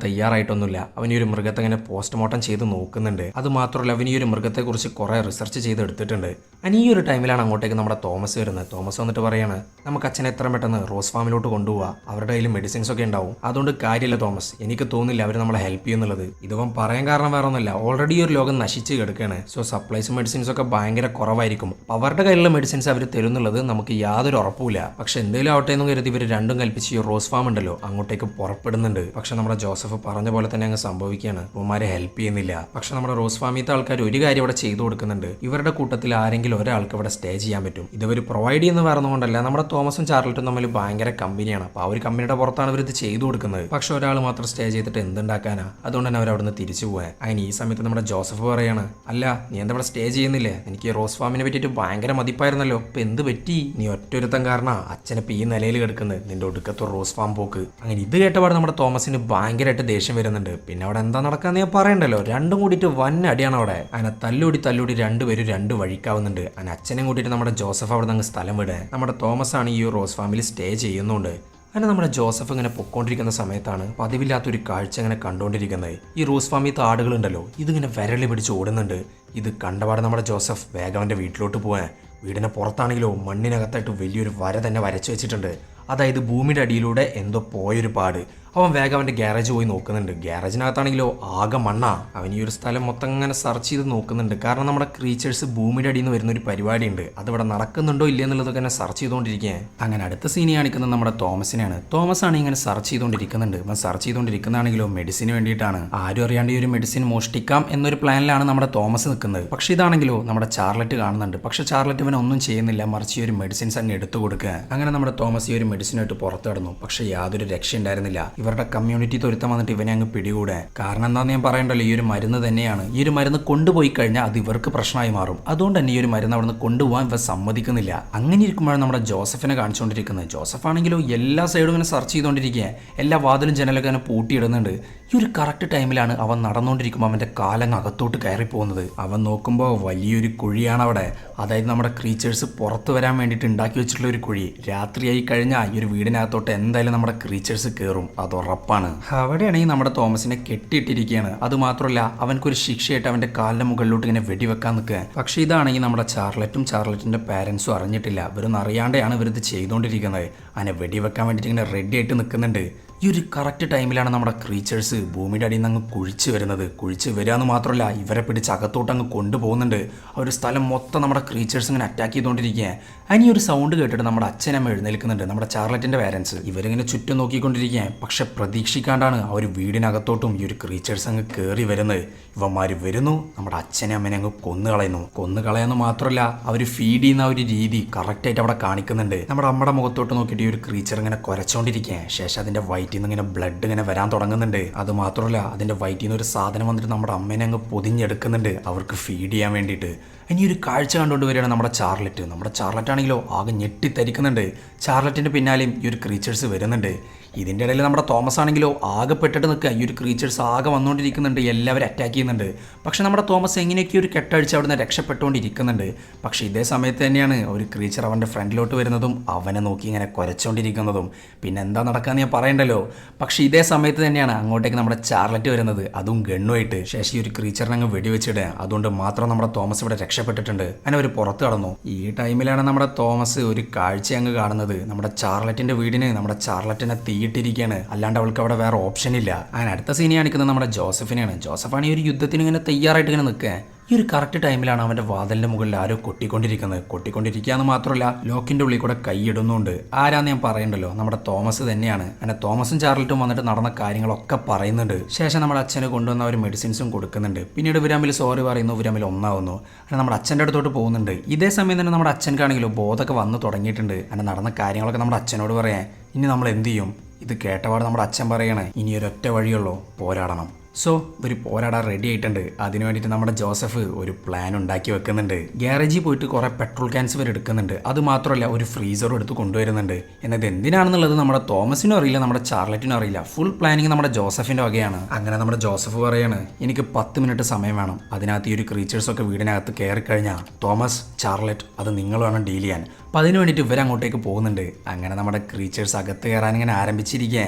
തയ്യാറായിട്ടൊന്നുമില്ല അവൻ ഈ ഒരു മൃഗത്തെ ഇങ്ങനെ പോസ്റ്റ്മോർട്ടം ചെയ്ത് നോക്കുന്നുണ്ട്. അത് മാത്രമല്ല അവൻ ഈ ഒരു മൃഗത്തെക്കുറിച്ച് കുറേ റിസർച്ച് ചെയ്ത് എടുത്തിട്ടുണ്ട്. അനി ഈ ഒരു ടൈമിലാണ് അങ്ങോട്ടേക്ക് നമ്മുടെ തോമസ് വരുന്നത്. തോമസ് വന്നിട്ട് പറയാണ് നമുക്ക് അച്ഛനെ എത്ര പെട്ടെന്ന് റോസ് ഫാമിലോട്ട് കൊണ്ടുപോവാ. അവരുടെ കയ്യിൽ മെഡിസിൻസ് ഒക്കെ ഉണ്ടാവും. അതുകൊണ്ട് കാര്യമില്ല തോമസ്. എനിക്ക് തോന്നില്ല അവർ നമ്മളെ ഹെൽപ്പ് ചെയ്യുന്നുള്ളത്. ഇതിപ്പം പറയാൻ കാരണം വേറെ ഒന്നുമില്ല. ഓൾറെഡി ഒരു ലോകം നശിച്ച് കിടക്കുകയാണ് സോ സപ്ലൈസ് മെഡിസിൻസ് ഒക്കെ ഭയങ്കര കുറവായിരിക്കും. അപ്പോൾ അവരുടെ കയ്യിലുള്ള മെഡിസിൻസ് അവർ തരുന്നുള്ളത് നമുക്ക് യാതൊരു ഉറപ്പില്ല പക്ഷെ എന്തെങ്കിലും ആവട്ടെ എന്ന് കരുതി ഇവർ രണ്ടും കൽപ്പിച്ച് ഈ റോസ് ഫാം ഉണ്ടല്ലോ അങ്ങോട്ടേക്ക് പുറപ്പെടുന്നുണ്ട്. പക്ഷെ നമ്മുടെ ജോസഫ് പറഞ്ഞ തന്നെ അങ്ങ് സംഭവിക്കുകയാണ്. ഇവന്മാരെ ഹെൽപ്പ് ചെയ്യുന്നില്ല. പക്ഷെ നമ്മുടെ റോസ് ഫാമിത്തെ ആൾക്കാർ ഒരു കാര്യം ഇവിടെ ചെയ്തു കൊടുക്കുന്നുണ്ട്. ഇവരുടെ കൂട്ടത്തിൽ ആരെങ്കിലും ഒരാൾക്ക് ഇവിടെ സ്റ്റേ ചെയ്യാൻ പറ്റും. ഇതവർ പ്രൊവൈഡ് ചെയ്യുന്ന പറഞ്ഞുകൊണ്ടല്ല നമ്മുടെ തോമസും ചാർലറ്റും തമ്മിൽ ഭയങ്കര കമ്പനിയാണ്. അപ്പോൾ ആ ഒരു കമ്പനിയുടെ പുറത്താണ് ഇവർ ഇത് ചെയ്തു കൊടുക്കുന്നത്. പക്ഷെ ഒരാൾ മാത്രം സ്റ്റേ ചെയ്തിട്ട് എന്തുണ്ടാക്കാനാ? അതുകൊണ്ട് തന്നെ അവർ അവിടുന്ന് തിരിച്ചു പോകാൻ അതിന് ഈ സമയത്ത് നമ്മുടെ ജോസഫ് പറയാണ് അല്ല നീ എന്താ ഇവിടെ സ്റ്റേ ചെയ്യുന്നില്ലേ? എനിക്ക് റോസ് ഫാമിനെ പറ്റിയിട്ട് ഭയങ്കര മതിപ്പായിരുന്നല്ലോ. ഇപ്പം എന്ത് പറ്റി? നീ ഒറ്റൊരുത്തം കാരണം അച്ഛനെ ഈ നിലയിൽ കിടക്കുന്നത്. നിന്റെ ഒടുക്കത്തെ റോസ് ഫാം പോക്ക്. അങ്ങനെ ഇത് കേട്ടപാട് നമ്മുടെ തോമസിന് ഭയങ്കരമായിട്ട് ദേഷ്യം വരുന്നുണ്ട് പിന്നെ അവിടെ എന്താ നടക്കാന്ന് ഞാൻ പറയണ്ടല്ലോ. രണ്ടും കൂടിയിട്ട് വൻ അടിയാണ് അവിടെ. അങ്ങനെ തല്ലൂടി തല്ലുകൂടി രണ്ടുപേരും രണ്ട് വഴിക്കാവുന്നുണ്ട്. അങ്ങനെ അച്ഛനെ കൂട്ടിയിട്ട് നമ്മുടെ ജോസഫ് അവിടെ നിന്ന് സ്ഥലം വിടുക നമ്മുടെ തോമസ് ആണ് ഈ റോസ് ഫാമിലി സ്റ്റേ ചെയ്യുന്നുണ്ട്. അങ്ങനെ നമ്മുടെ ജോസഫ് ഇങ്ങനെ പൊക്കോണ്ടിരിക്കുന്ന സമയത്താണ് പതിവില്ലാത്തൊരു കാഴ്ച ഇങ്ങനെ കണ്ടുകൊണ്ടിരിക്കുന്നത് ഈ റോസ് ഫാമിലത്തെ ആടുകളുണ്ടല്ലോ. ഇതിങ്ങനെ വിരളി പിടിച്ച് ഓടുന്നുണ്ട്. ഇത് കണ്ടപാട് നമ്മുടെ ജോസഫ് വേഗം വീട്ടിലോട്ട് പോകാൻ വീടിന് പുറത്താണെങ്കിലോ മണ്ണിനകത്തായിട്ട് വലിയൊരു വര തന്നെ വരച്ചു വെച്ചിട്ടുണ്ട്. അതായത് ഭൂമിയുടെ അടിയിലൂടെ എന്തോ പോയൊരു പാട്. അവൻ വേഗം അവന്റെ ഗ്യാരേജ് പോയി നോക്കുന്നുണ്ട്. ഗ്യാരേജിനകത്താണെങ്കിലോ ആകെ മണ്ണ. അവൻ ഈ ഒരു സ്ഥലം മൊത്തം ഇങ്ങനെ സെർച്ച് ചെയ്ത് നോക്കുന്നുണ്ട്. കാരണം നമ്മുടെ ക്രീച്ചേഴ്സ് ഭൂമിയുടെ അടിയിൽ നിന്ന് വരുന്ന ഒരു പരിപാടിയുണ്ട്. അതിവിടെ നടക്കുന്നുണ്ടോ ഇല്ല എന്നുള്ളതൊക്കെ തന്നെ സെർച്ച് ചെയ്തുകൊണ്ടിരിക്കുക അങ്ങനെ അടുത്ത സീനി കാണിക്കുന്നത് നമ്മുടെ തോമസിനെയാണ്. തോമസ് ആണ് ഇങ്ങനെ സെർച്ച് ചെയ്തുകൊണ്ടിരിക്കുന്നുണ്ട്. അവൻ സെർച്ച് ചെയ്തുകൊണ്ടിരിക്കുന്നതാണെങ്കിലോ മെഡിസിന് വേണ്ടിയിട്ടാണ്. ആരും അറിയാണ്ട് ഈ ഒരു മെഡിസിൻ മോഷ്ടിക്കാം എന്നൊരു പ്ലാനിലാണ് നമ്മുടെ തോമസ് നിൽക്കുന്നത്. പക്ഷേ ഇതാണെങ്കിലോ നമ്മുടെ ചാർലറ്റ് കാണുന്നുണ്ട്. പക്ഷേ ചാർലറ്റ് ഇവൻ ഒന്നും ചെയ്യുന്നില്ല. മറിച്ച് ഈ ഒരു മെഡിസിൻസ് അങ്ങ് എടുത്തു കൊടുക്കുക. അങ്ങനെ നമ്മുടെ തോമസ് ഈ ഒരു മെഡിസിനായിട്ട് പുറത്തു കടന്നു. പക്ഷേ യാതൊരു രക്ഷ ഉണ്ടായിരുന്നില്ല ഇവരുടെ കമ്മ്യൂണിറ്റി തൊരുത്തം വന്നിട്ട് ഇവനെ അങ്ങ് പിടികൂടെ. കാരണം എന്താണെന്ന് ഞാൻ പറയണ്ടല്ലോ ഈ ഒരു മരുന്ന് തന്നെയാണ്. ഈ ഒരു മരുന്ന് കൊണ്ടുപോയി കഴിഞ്ഞാൽ അത് ഇവർക്ക് പ്രശ്നമായി മാറും. അതുകൊണ്ട് തന്നെ ഈ ഒരു മരുന്ന് അവിടെ നിന്ന് കൊണ്ടുപോകാൻ ഇവ സമ്മതിക്കുന്നില്ല. അങ്ങനെ ഇരിക്കുമ്പോഴാണ് നമ്മുടെ ജോസഫിനെ കാണിച്ചുകൊണ്ടിരിക്കുന്നത്. ജോസഫ് ആണെങ്കിലും എല്ലാ സൈഡും ഇങ്ങനെ സെർച്ച് ചെയ്തുകൊണ്ടിരിക്കുക എല്ലാ വാതിലും ജനലൊക്കെ ഇങ്ങനെ പൂട്ടിയിടുന്നുണ്ട്. ഈ ഒരു കറക്റ്റ് ടൈമിലാണ് അവൻ നടന്നുകൊണ്ടിരിക്കുമ്പോൾ അവന്റെ കാലങ്ങ് അകത്തോട്ട് കയറിപ്പോകുന്നത് അവൻ നോക്കുമ്പോൾ വലിയൊരു കുഴിയാണ് അവിടെ അതായത് നമ്മുടെ ക്രീച്ചേഴ്സ് പുറത്ത് വരാൻ വേണ്ടിയിട്ട് ഉണ്ടാക്കി വെച്ചിട്ടുള്ള ഒരു കുഴി. രാത്രിയായി കഴിഞ്ഞാൽ ഈ ഒരു വീടിനകത്തോട്ട് എന്തായാലും നമ്മുടെ ക്രീച്ചേഴ്സ് കയറും അത് ഉറപ്പാണ്. അവിടെയാണെങ്കിൽ നമ്മുടെ തോമസിനെ കെട്ടിയിട്ടിരിക്കുകയാണ്. അത് മാത്രമല്ല അവനക്കൊരു ശിക്ഷയായിട്ട് അവന്റെ കാലിന്റെ മുകളിലോട്ട് ഇങ്ങനെ വെടിവെക്കാൻ നിൽക്കുക. പക്ഷേ ഇതാണെങ്കിൽ നമ്മുടെ ചാർലറ്റും ചാർലറ്റിന്റെ പാരൻസും അറിഞ്ഞിട്ടില്ല. ഇവരൊന്നും അറിയാണ്ടെയാണ് ഇവരിത് ചെയ്തുകൊണ്ടിരിക്കുന്നത് അതിനെ വെടിവെക്കാൻ വേണ്ടിയിട്ട് ഇങ്ങനെ റെഡി ആയിട്ട് നിൽക്കുന്നുണ്ട്. ഈ ഒരു കറക്റ്റ് ടൈമിലാണ് നമ്മുടെ ക്രീച്ചേഴ്സ് ഭൂമിയുടെ അടിയിൽ നിന്ന് അങ്ങ് കുഴിച്ച് വരുന്നത്. കുഴിച്ച് വരിക എന്ന് മാത്രമല്ല ഇവരെ പിടിച്ച് അകത്തോട്ട് അങ്ങ് കൊണ്ടുപോകുന്നുണ്ട്. ആ ഒരു സ്ഥലം മൊത്തം നമ്മുടെ ക്രീച്ചേഴ്സ് ഇങ്ങനെ അറ്റാക്ക് ചെയ്തുകൊണ്ടിരിക്കുക അതിന് ഒരു സൗണ്ട് കേട്ടിട്ട് നമ്മുടെ അച്ഛനമ്മ എഴുന്നേൽക്കുന്നുണ്ട്. നമ്മുടെ ചാർലറ്റിന്റെ പാരൻസ് ഇവരിങ്ങനെ ചുറ്റും നോക്കിക്കൊണ്ടിരിക്കുക പക്ഷെ പ്രതീക്ഷിക്കാണ്ടാണ് ആ ഒരു വീടിനകത്തോട്ടും ഈ ഒരു ക്രീച്ചേഴ്സ് അങ്ങ് കയറി വരുന്നത്. ഇവന്മാർ വരുന്നു നമ്മുടെ അച്ഛനെ അമ്മനെ അങ്ങ് കൊന്നു കളയുന്നു കൊന്നു കളയുന്നു മാത്രമല്ല അവർ ഫീഡ് ചെയ്യുന്ന ഒരു രീതി കറക്റ്റായിട്ട് അവിടെ കാണിക്കുന്നുണ്ട്. നമ്മുടെ അമ്മയുടെ മുഖത്തോട്ട് നോക്കിയിട്ട് ഈ ഒരു ക്രീച്ചർ ഇങ്ങനെ കുരച്ചോണ്ടിരിക്കുകയാണ് ശേഷം അതിന്റെ വയറ്റിൽ നിന്ന് ഇങ്ങനെ ബ്ലഡ് ഇങ്ങനെ വരാൻ തുടങ്ങുന്നുണ്ട്. അത് മാത്രമല്ല അതിന്റെ വയറ്റിൽ നിന്ന് ഒരു സാധനം വന്നിട്ട് നമ്മുടെ അമ്മേനെ അങ്ങ് പൊതിഞ്ഞെടുക്കുന്നുണ്ട്. അവർക്ക് ഫീഡ് ചെയ്യാൻ വേണ്ടിയിട്ട്. ഇനി ഒരു കാഴ്ച കണ്ടുകൊണ്ട് വരികയാണ് നമ്മുടെ ചാർലറ്റ്. നമ്മുടെ ചാർലറ്റ് ആണെങ്കിലോ ആകെ ഞെട്ടിത്തരിക്കുന്നുണ്ട്. ചാർലറ്റിന്റെ പിന്നാലെയും ഈ ഒരു ക്രീച്ചേഴ്സ് വരുന്നുണ്ട്. ഇതിന്റെ ഇടയിൽ നമ്മുടെ തോമസ് ആണെങ്കിലോ ആകെ പെട്ടിട്ട് നിൽക്കുക. ഈ ഒരു ക്രീച്ചേഴ്സ് ആകെ വന്നുകൊണ്ടിരിക്കുന്നുണ്ട്. എല്ലാവരും അറ്റാക്ക് ചെയ്യുന്നുണ്ട്. പക്ഷേ നമ്മുടെ തോമസ് എങ്ങനെയൊക്കെ ഒരു കെട്ടഴിച്ച് അവിടുന്ന് രക്ഷപ്പെട്ടുകൊണ്ടിരിക്കുന്നുണ്ട്. പക്ഷേ ഇതേ സമയത്ത് തന്നെയാണ് ഒരു ക്രീച്ചർ അവന്റെ ഫ്രണ്ടിലോട്ട് വരുന്നതും അവനെ നോക്കി ഇങ്ങനെ കുരച്ചുകൊണ്ടിരിക്കുന്നതും പിന്നെ എന്താ നടക്കാന്ന് ഞാൻ പറയണ്ടല്ലോ? പക്ഷേ ഇതേ സമയത്ത് തന്നെയാണ് അങ്ങോട്ടേക്ക് നമ്മുടെ ചാർലറ്റ് വരുന്നത്. അതും ഗണ്ണുമായിട്ട് ശേഷം ഒരു ക്രീച്ചറിനെ അങ്ങ് വെടിവെച്ചിടുക. അതുകൊണ്ട് മാത്രം നമ്മുടെ തോമസ് ഇവിടെ രക്ഷപ്പെട്ടിട്ടുണ്ട്. അങ്ങനെ അവർ പുറത്ത് കടന്നു. ഈ ടൈമിലാണ് നമ്മുടെ തോമസ് ഒരു കാഴ്ച അങ്ങ് കാണുന്നത്. നമ്മുടെ ചാർലറ്റിന്റെ വീടിന് നമ്മുടെ ചാർലറ്റിനെ തീയിട്ടിരിക്കുകയാണ് അല്ലാണ്ട് അവൾക്ക് അവിടെ വേറെ ഓപ്ഷൻ ഇല്ല. അങ്ങനെ അടുത്ത സീനി കാണിക്കുന്നത് നമ്മുടെ ജോസഫിനെയാണ്. ജോസഫാണ് ഈ ഒരു യുദ്ധത്തിന് ഇങ്ങനെ തയ്യാറായിട്ട് ഇങ്ങനെ നിൽക്കുക ഈ ഒരു കറക്റ്റ് ടൈമിലാണ് അവന്റെ വാതിലിന്റെ മുകളിൽ ആരോ കൊട്ടിക്കൊണ്ടിരിക്കുന്നത്. കൊട്ടിക്കൊണ്ടിരിക്കുക എന്ന് മാത്രമല്ല ലോക്കിന്റെ ഉള്ളിൽ കൂടെ കൈയിടുന്നുണ്ട്. ആരാന്ന് ഞാൻ പറയണ്ടല്ലോ? നമ്മുടെ തോമസ് തന്നെയാണ്. അങ്ങനെ തോമസും ചാർലറ്റും വന്നിട്ട് നടന്ന കാര്യങ്ങളൊക്കെ പറയുന്നുണ്ട്. ശേഷം നമ്മുടെ അച്ഛനെ കൊണ്ടുവന്ന ഒരു മെഡിസിൻസും കൊടുക്കുന്നുണ്ട്. പിന്നീട് വിരാമിൽ സോറി പറയുന്നു വിരാമിൽ ഒന്നാവുന്നു. അങ്ങനെ നമ്മുടെ അച്ഛന്റെ അടുത്തോട്ട് പോകുന്നുണ്ട്. ഇതേ സമയം തന്നെ നമ്മുടെ അച്ഛൻക്കാണെങ്കിലും ബോധമൊക്കെ വന്ന് തുടങ്ങിയിട്ടുണ്ട്. അങ്ങനെ നടന്ന കാര്യങ്ങളൊക്കെ നമ്മുടെ അച്ഛനോട് പറയാൻ ഇനി നമ്മൾ എന്ത് ചെയ്യും? ഇത് കേട്ടപാട് നമ്മുടെ അച്ഛൻ പറയണേ ഇനി ഒരൊറ്റ വഴിയുള്ളൂ പോരാടണം. സോ ഒരു പോരാടാൻ റെഡി ആയിട്ടുണ്ട്. അതിനു വേണ്ടിയിട്ട് നമ്മുടെ ജോസഫ് ഒരു പ്ലാൻ ഉണ്ടാക്കി വെക്കുന്നുണ്ട്. ഗ്യാരേജിൽ പോയിട്ട് കുറേ പെട്രോൾ ക്യാൻസ് വരെ എടുക്കുന്നുണ്ട്. അത് മാത്രമല്ല ഒരു ഫ്രീസറും എടുത്ത് കൊണ്ടുവരുന്നുണ്ട്. എന്നത് എന്തിനാണെന്നുള്ളത് നമ്മുടെ തോമസിനും അറിയില്ല നമ്മുടെ ചാർലറ്റിനും അറിയില്ല. ഫുൾ പ്ലാനിങ് നമ്മുടെ ജോസഫിന്റെ വകയാണ്. അങ്ങനെ നമ്മുടെ ജോസഫ് പറയാണ് എനിക്ക് പത്ത് മിനിറ്റ് സമയം വേണം. അതിനകത്ത് ഈ ഒരു ക്രീച്ചേഴ്സൊക്കെ വീടിനകത്ത് കയറി കഴിഞ്ഞാൽ തോമസ് ചാർലറ്റ് അത് നിങ്ങൾ വേണം ഡീൽ ചെയ്യാൻ. അപ്പം അതിന് വേണ്ടിയിട്ട് ഇവരങ്ങോട്ടേക്ക് പോകുന്നുണ്ട്. അങ്ങനെ നമ്മുടെ ക്രീച്ചേഴ്സ് അകത്ത് കയറാൻ ഇങ്ങനെ ആരംഭിച്ചിരിക്കുക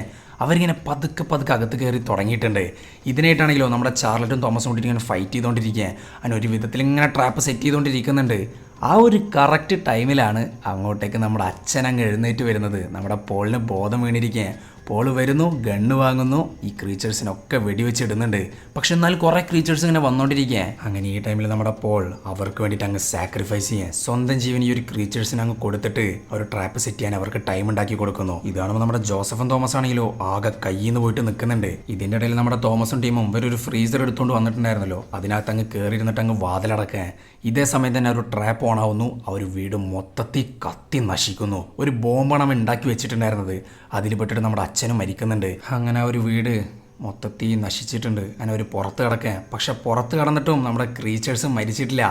അവരിങ്ങനെ പതുക്കെ പതുക്കെ അകത്ത് കയറി തുടങ്ങിയിട്ടുണ്ട്. ഇതിനായിട്ടാണെങ്കിലോ നമ്മുടെ ചാർലറ്റും തോമസും കൂടി ഇങ്ങനെ ഫൈറ്റ് ചെയ്തുകൊണ്ടിരിക്കുക അതിന് ഒരു വിധത്തിൽ ഇങ്ങനെ ട്രാപ്പ് സെറ്റ് ചെയ്തുകൊണ്ടിരിക്കുന്നുണ്ട് ആ ഒരു കറക്റ്റ് ടൈമിലാണ് അങ്ങോട്ടേക്ക് നമ്മുടെ അച്ഛൻ അങ്ങ് എഴുന്നേറ്റ് വരുന്നത്. നമ്മുടെ പോളിന് ബോധം വീണിരിക്കുക പോൾ വരുന്നു ഗണ്ണ് വാങ്ങുന്നു. ഈ ക്രീച്ചേഴ്സിനൊക്കെ വെടിവെച്ചിടുന്നുണ്ട് പക്ഷെ എന്നാൽ കുറേ ക്രീച്ചേഴ്സ് ഇങ്ങനെ വന്നുകൊണ്ടിരിക്കുക അങ്ങനെ ഈ ടൈമിൽ നമ്മുടെ പോൾ അവർക്ക് വേണ്ടിയിട്ട് അങ്ങ് സാക്രിഫൈസ് ചെയ്യാൻ സ്വന്തം ജീവൻ ഈ ഒരു ക്രീച്ചേഴ്സിന് അങ്ങ് കൊടുത്തിട്ട് ഒരു ട്രാപ്പ് സെറ്റ് ചെയ്യാൻ അവർക്ക് ടൈം ഉണ്ടാക്കി കൊടുക്കുന്നു. ഇതാണ് നമ്മുടെ ജോസഫും തോമസ് ആണെങ്കിലോ ആകെ കയ്യിൽ നിന്ന് പോയിട്ട് നിൽക്കുന്നുണ്ട് ഇതിന്റെ ഇടയിൽ നമ്മുടെ തോമസും ടീമും ഒരു ഫ്രീസർ എടുത്തുകൊണ്ട് വന്നിട്ടുണ്ടായിരുന്നല്ലോ. അതിനകത്ത് അങ്ങ് കയറിയിരുന്നിട്ട് അങ്ങ് വാതിലടക്കാൻ. ഇതേ സമയം തന്നെ ഒരു ട്രാപ്പ് ഓൺ ആവുന്നു. ആ ഒരു വീട് മൊത്തത്തിൽ കത്തി നശിക്കുന്നു. ഒരു ബോംബാണ് അവൻ ഉണ്ടാക്കി വെച്ചിട്ടുണ്ടായിരുന്നത്. അതിൽ പെട്ടിട്ട് നമ്മുടെ അച്ഛനും മരിക്കുന്നുണ്ട്. അങ്ങനെ ഒരു വീട് മൊത്തത്തിൽ നശിച്ചിട്ടുണ്ട്. അങ്ങനെ ഒരു പുറത്ത് കിടക്കാൻ. പക്ഷെ പുറത്ത് കടന്നിട്ടും നമ്മുടെ ക്രീച്ചേഴ്സ് മരിച്ചിട്ടില്ല.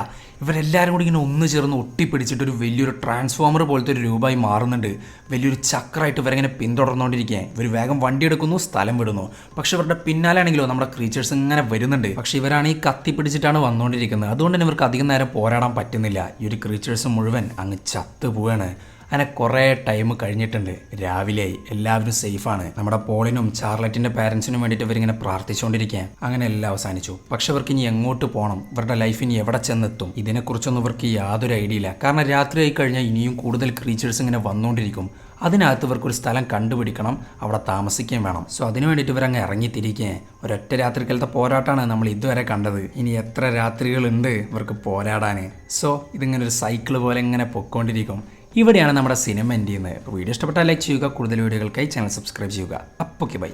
ഇവരെല്ലാവരും കൂടി ഇങ്ങനെ ഒന്ന് ചേർന്ന് ഒട്ടിപ്പിടിച്ചിട്ട് ഒരു വലിയൊരു ട്രാൻസ്ഫോമർ പോലത്തെ ഒരു രൂപമായി മാറുന്നുണ്ട്. വലിയൊരു ചക്രമായിട്ട് ഇവരിങ്ങനെ പിന്തുടർന്നുകൊണ്ടിരിക്കുക ഇവർ വേഗം വണ്ടി എടുക്കുന്നു സ്ഥലം വിടുന്നു. പക്ഷെ ഇവരുടെ പിന്നാലെയാണെങ്കിലോ നമ്മുടെ ക്രീച്ചേഴ്സ് ഇങ്ങനെ വരുന്നുണ്ട്. പക്ഷെ ഇവരാണ് ഈ കത്തി പിടിച്ചിട്ടാണ് വന്നുകൊണ്ടിരിക്കുന്നത്. അതുകൊണ്ട് തന്നെ ഇവർക്ക് അധികം നേരം പോരാടാൻ പറ്റുന്നില്ല. ഈ ഒരു ക്രീച്ചേഴ്സ് മുഴുവൻ അങ്ങ് ചത്തു പോവാണ് അങ്ങനെ കുറേ ടൈം കഴിഞ്ഞിട്ടുണ്ട്. രാവിലെയായി എല്ലാവരും സേഫാണ് നമ്മുടെ പോളിനും ചാർലറ്റിന്റെ പാരൻസിനും വേണ്ടിയിട്ട് ഇവരിങ്ങനെ പ്രാർത്ഥിച്ചുകൊണ്ടിരിക്കുക. അങ്ങനെ എല്ലാം അവസാനിച്ചു. പക്ഷെ ഇവർക്ക് ഇനി എങ്ങോട്ട് പോകണം ഇവരുടെ ലൈഫ് ഇനി എവിടെ ചെന്നെത്തും? ഇതിനെക്കുറിച്ചൊന്നും ഇവർക്ക് യാതൊരു ഐഡിയ ഇല്ല. കാരണം രാത്രി ആയി കഴിഞ്ഞാൽ ഇനിയും കൂടുതൽ ക്രീച്ചേഴ്സ് ഇങ്ങനെ വന്നുകൊണ്ടിരിക്കും. അതിനകത്ത് ഇവർക്കൊരു സ്ഥലം കണ്ടുപിടിക്കണം. അവിടെ താമസിക്കുകയും വേണം. സോ അതിനു വേണ്ടിയിട്ട് ഇവരങ്ങ് ഇറങ്ങിത്തിരിക്കുകയും ഒരൊറ്റ രാത്രിക്കലത്തെ പോരാട്ടമാണ് നമ്മൾ ഇതുവരെ കണ്ടത്. ഇനി എത്ര രാത്രികളുണ്ട് ഇവർക്ക് പോരാടാൻ സോ ഇതിങ്ങനെ ഒരു സൈക്കിൾ പോലെ ഇങ്ങനെ പൊക്കോണ്ടിരിക്കും ഇവിടെയാണ് നമ്മുടെ സിനിമ എന്റെ ചെയ്യുന്നത് വീഡിയോ ഇഷ്ടപ്പെട്ടാൽ ലൈക്ക് ചെയ്യുക കൂടുതൽ വീഡിയോകൾക്കായി ചാനൽ സബ്സ്ക്രൈബ് ചെയ്യുക. അപ്പോൾ ബൈ